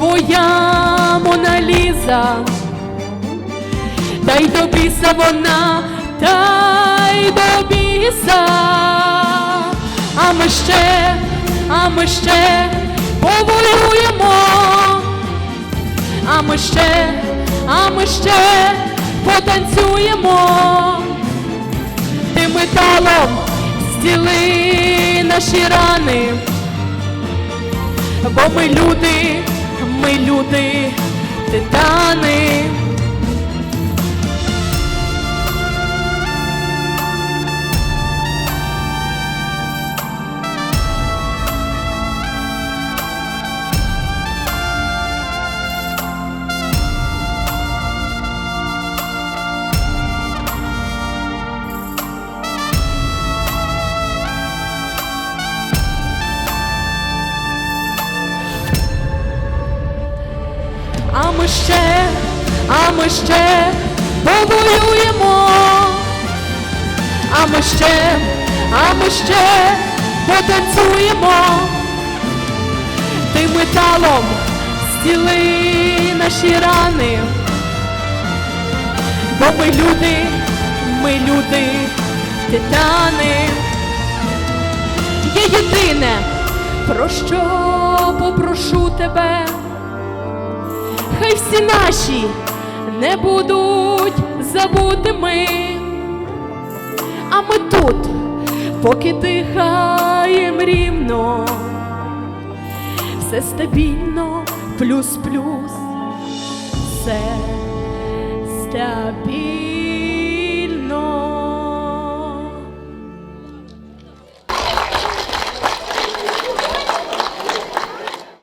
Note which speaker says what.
Speaker 1: твоя Моналіза, та й до біса вона, та й до біса, а ми ще, а ми ще повоюємо, а ми ще, а ми ще потанцюємо. Ти металом стіли наші рани, бо ми люди, ми люди, титани. А ми ще, а ми ще повоюємо, а ми ще, а ми ще потанцюємо, ти металом стіли наші рани, бо ми люди, ми люди, титани. Є єдине, про що попрошу тебе хай всі наші не будуть забутими, а ми тут, поки дихаєм рівно, все стабільно, плюс-плюс, все стабільно.